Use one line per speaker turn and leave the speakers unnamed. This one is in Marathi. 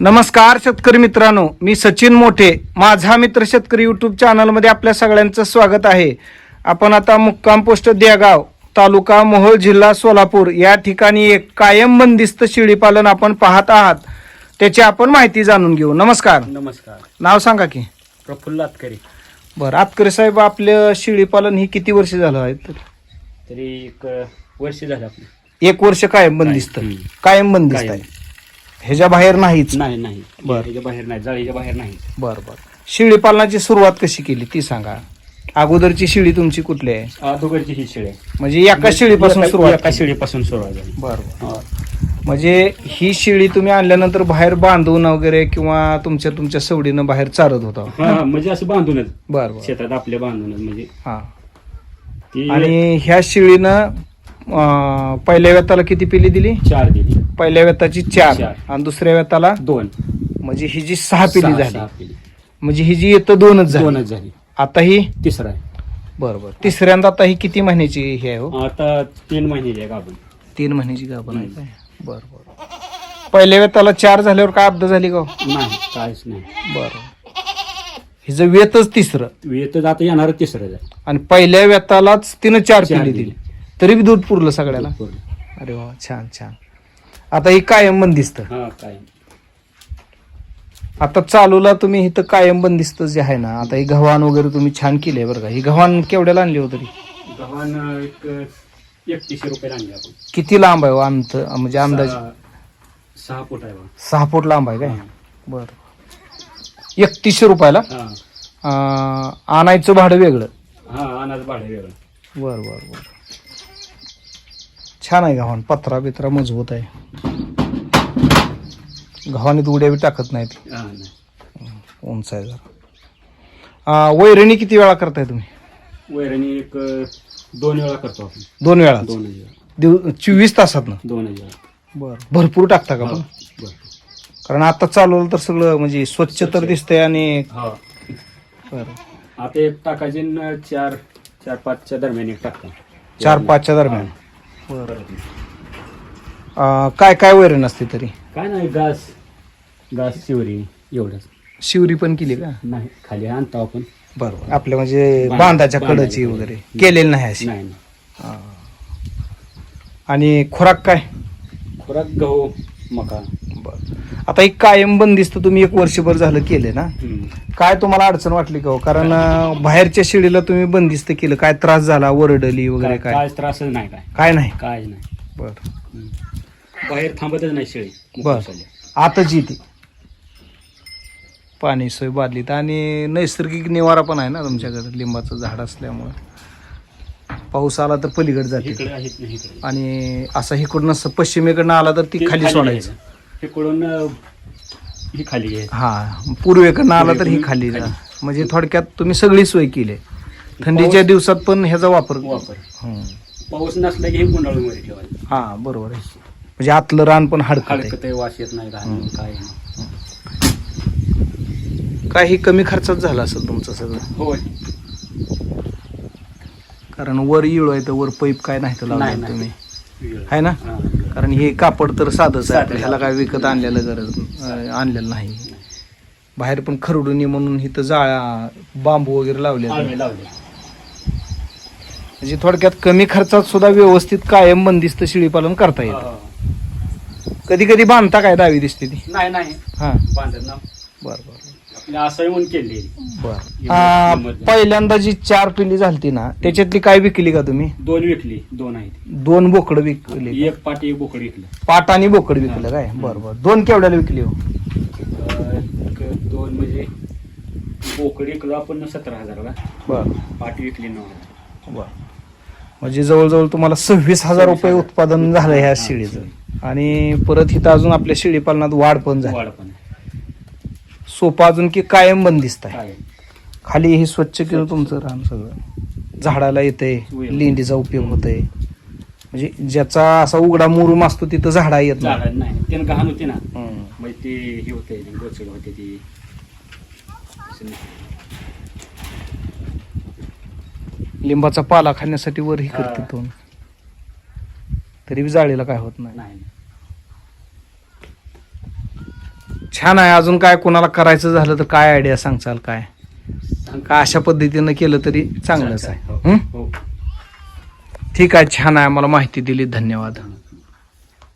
नमस्कार शेतकरी मित्रांनो मी सचिन मोठे माझा मित्र शेतकरी युट्यूब चॅनलमध्ये आपल्या सगळ्यांचं स्वागत आहे. आपण आता मुक्काम पोस्ट देगाव तालुका मोहोळ जिल्हा सोलापूर या ठिकाणी एक कायम बंदिस्त शेळीपालन आपण पाहत आहात. त्याची आपण माहिती जाणून घेऊ. नमस्कार.
नमस्कार.
नाव सांगा की.
प्रफुल्ल आतकरी
बरं आतकरे साहेब आपलं शेळीपालन ही किती वर्ष झालं आहे?
तरी एक वर्ष झालं आपलं.
एक वर्ष कायम बंदिस्त. कायम बंदिस्त. आहे. ह्याच्या बाहेर नाहीच.
नाही नाही.
बरं.
ह्याच्या बाहेर नाही जाळीच्या बाहेर नाही
बर बर. शेळी पालनाची सुरुवात कशी केली ती सांगा. अगोदरची शेळी तुमची कुठली आहे?
अगोदरची ही शेळी आहे.
म्हणजे एका शेळीपासून
एका-
सुरुवात
एका
केली.
शेळीपासून सुरुवात झाली.
बर बर.
हा.
म्हणजे ही शेळी तुम्ही आणल्यानंतर बाहेर बांधून वगैरे किंवा तुमच्या तुमच्या सवडीनं बाहेर चारत होता.
हा म्हणजे असं बांधूनच.
बर बर.
शेतात आपल्या बांधूनच म्हणजे
हा.
ती
आणि ह्या शेळीनं अं, पहिल्या व्यताला किती पिली दिली?
चार दिली.
पहिल्या व्यताची चार.
चार.
आणि दुसऱ्या व्यताला?
दोन.
म्हणजे ही जी सहा पिली
सहा-
झाली.
सहा पिली.
म्हणजे ही जी येतं दोनच झाली.
दोनच झाली.
आता ही?
तिसरा आहे.
बर बर तिसऱ्यांदा आता ही किती महिन्याची हे आहे हो?
आता तीन महिने आहे गाभण.
तीन महिन्याची गाभण आहे काय? बर बर पहिल्या वेताला चार झाल्यावर काय अब्द झाली का
नाही काहीच नाही.
बर हिचं वेतच तिसरं.
येतं आता येणार तिसरं आहे.
आणि पहिल्या वेतालाच तिनं चार
चार
पिली
दिली.
दिली. तरी बी दूध पुरलं सगळ्याला.
पूर्ण.
अरे वा छान छान. आता ही कायम बंदिस्त.
हा काय
आता चालूला तुम्ही इथं कायम बंदिस्त जे आहे ना आता ही गव्हाण वगैरे तुम्ही छान केली बरं का. ही गव्हाण केवढ्याला आणली हो तरी?
गव्हाण एक एकतीसशे रुपये आणले आपण.
किती लांब आहे हो अंत म्हणजे अंदाज?
सहा- सहा फूट आहे बा.
सहा फूट लांब आहे काय. बरं. एकतीसशे रुपयाला?
हा.
अं, आणायचं भाडं वेगळं.
हा अनाज भाडे वेगळं.
बर बर बर. छान आहे गव्हाण पत्रा बित्रा मजबूत आहे. गव्हाणीत उड्या बी टाकत नाहीत.
नाही.
उंच आहे जरा. वैरणी किती वेळा करताय तुम्ही?
वैरणी एक दोन वेळा करतो आपण.
दोन वेळा?
दोन
दिव चोवीस तासात ना?
दोन वेळा.
बर. भरपूर टाकता का पण. कारण आता चालवलं तर सगळं म्हणजे स्वच्छ तर दिसतंय आणि
हा.
बरं.
आता एक टाकायचे चार चार पाचच्या दरम्यान एक टाकतो.
चार पाचच्या दरम्यान. अं, काय काय वैरण असते तरी?
काय नाही घास. घास शिवरी एवढंच.
शिवरी पण केली का?
नाही खाली आणतो आपण.
बरोबर. आपल्या म्हणजे
बांध-
बांधाच्या कडची वगैरे. केलेली नाही अशी?
नाही नाही.
आणि खुराक काय?
खुराक गहू. मका.
बर. आता एक कायम बंदिस्त तुम्ही एक वर्षभर झालं केले ना. काय तुम्हाला अडचण वाटली का हो? कारण अं, बाहेरच्या शेळीला तुम्ही बंदिस्त केलं. काय त्रास झाला? वरडली वगैरे
काय? त्रासच नाही काय?
काय नाही?
काय नाही.
बर.
हम्म. बाहेर थांबतच नाही शेळी
बर.
मुकासाली.
आताच येते पाणी सोय बादलीत. आणि नैसर्गिक निवारा पण आहे ना तुमच्याकडे? लिंबाचं झाड असल्यामुळे. पाऊस आला तर पलीकडे जाते.
इकडे आहेत नाही इकडे.
आणि असा इकडून असं पश्चिमेकडनं आला तर ती खाली सोडायचं.
अं, ही खाली
हा पूर्वेकडनं आला तर ही खाली जा. म्हणजे थोडक्यात तुम्ही सगळी सोय केली. थंडीच्या
पाऊस-
दिवसात पण ह्याचा वापर
वापर.
हं.
पाऊस नसला की हे गुंडाळून मध्ये ठेवायचं.
हा बरोबर आहे. म्हणजे आतलं रान पण हडकत
हलकत आहे, वास येत नाही काय नाही.
काही कमी खर्चात झालं असेल तुमचं सगळं?
होय.
कारण वर इळो आहे तर वर पैप काय नाही तर लावलं
नाही.
तुम्ही. आहे ना
हा.
कारण हे कापड तर साधंच आहे. आपलं. ह्याला काय विकत आणलेलं गरज अं, आणलेलं नाही बाहेर पण खरडून ये म्हणून इथं जाळ्या बांबू वगैरे लावले
आळवे लावले
म्हणजे थोडक्यात कमी खर्चात सुद्धा व्यवस्थित कायम बंदिस्त शेळीपालन करता येतं
हा.
कधी कधी बांधता काय दावी दिसते ती
नाही नाही
हा
बांधत ना
बर बर आ, पहिल्यांदा जी चार पिल्ली झालती ना त्याच्यातली काय विकली का तुम्ही?
दोन विकली दोन आहेत.
दोन बोकड विकली.
एक पाटी एक बोकड विकलं.
पाट आणि बोकड विकलं काय? बर बर. दोन केवढ्याला विकली हो?
अं, एक दोन म्हणजे बोकड विकलो आपण सतरा हजारला.
बर.
पाटी विकली नऊ हजार.
बर. म्हणजे जवळजवळ तुम्हाला सव्वीस हजार रुपये उत्पादन झालं ह्या शेळीचं आणि परत इथं अजून आपल्या शेळी पालनात वाढ पण झाली.
वाढ पण
सोपं अजून की कायम बंदिस्त आहे खाली हे स्वच्छ केलं तुमचं रान सगळं. झाडाला येतंय लेंडीचा उपयोग होतोय. म्हणजे ज्याचा असा उघडा मुरुम असतो तिथं झाडा येत नाही.
त्यानं घाण होती ना. म्हणजे ते हे होते गोचड होते ती.
लिंबाचा पाला खाण्यासाठी वर ही. करते दोन तरी बी जाळीला काय होत नाही
नाही
छान आहे. अजून काय कोणाला करायचं झालं तर काय आयडिया सांगचाल काय? का अशा पद्धतीनं केलं तरी चांगलंच आहे. हो,
हं?
ठीक आहे छान आहे. मला माहिती दिली. धन्यवाद.